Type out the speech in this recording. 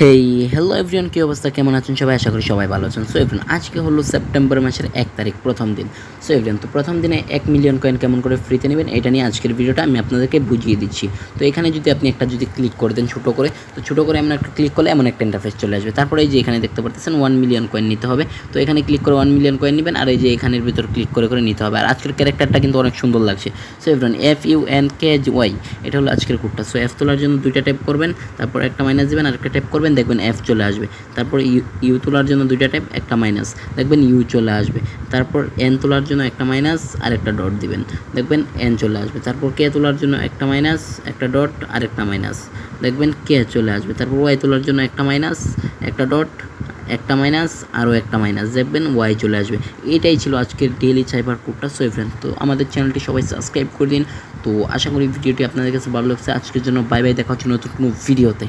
Hey hello everyone কী অবস্থা? কেমন আছেন সবাই? আশা করি সবাই ভালো আছেন। সো এভরিওয়ান আজকে হলো সেপ্টেম্বর মাসের এক তারিখ, প্রথম দিন। সো এভরিওয়ান তো প্রথম দিনে এক মিলিয়ন কয়েন কেমন করে ফ্রিতে নেবেন, এটা নিয়ে আজকের ভিডিওটা আমি আপনাদেরকে বুঝিয়ে দিচ্ছি। তো এখানে যদি আপনি একটা যদি ক্লিক করে দেন ছোটো করে, তো ছোটো করে এমন একটা ক্লিক করলে এমন একটা ইন্টারফেস চলে আসবে। তারপরে এই যে এখানে দেখতে পারতেছেন ওয়ান মিলিয়ন কয়েন নিতে হবে। তো এখানে ক্লিক করে ওয়ান মিলিয়ন কয়েন নেবেন, আর এই যে এখানের ভিতর ক্লিক করে করে নিতে হবে। আর আজকের ক্যারেক্টারটা কিন্তু অনেক সুন্দর লাগছে। So everyone F U N K Y এটা হলো আজকের কোডটা সো এফ তোলার জন্য দুইটা ট্যাপ করবেন, তারপর একটা মাইনাস দেবেন, আর একটা ট্যাপ করবেন। দেখবেন এফ চলে আসবে। তারপর ইউ ইউ তোলার জন্য দুইটা ট্যাপ একটা মাইনাস দেখবেন ইউ চলে আসবে। তারপর এন তোলার জন্য একটা মাইনাস আর একটা ডট দিবেন। দেখবেন এন চলে আসবে। তারপর কে তোলার জন্য একটা মাইনাস একটা ডট আর একটা মাইনাস দেখবেন কে চলে আসবে। তারপর ওয়াই তোলার জন্য একটা মাইনাস একটা ডট একটা মাইনাস আরও একটা মাইনাস দেখবেন ওয়াই চলে আসবে। এটাই ছিল আজকের ডেইলি সাইবার কোডটা সো ফ্রেন্ড তো আমাদের চ্যানেলটি সবাই সাবস্ক্রাইব করে দিন। তো আশা করি ভিডিওটি আপনাদের কাছে ভালো লাগছে। আজকের জন্য বাই বাই দেখা হচ্ছে নতুন কোনো ভিডিওতে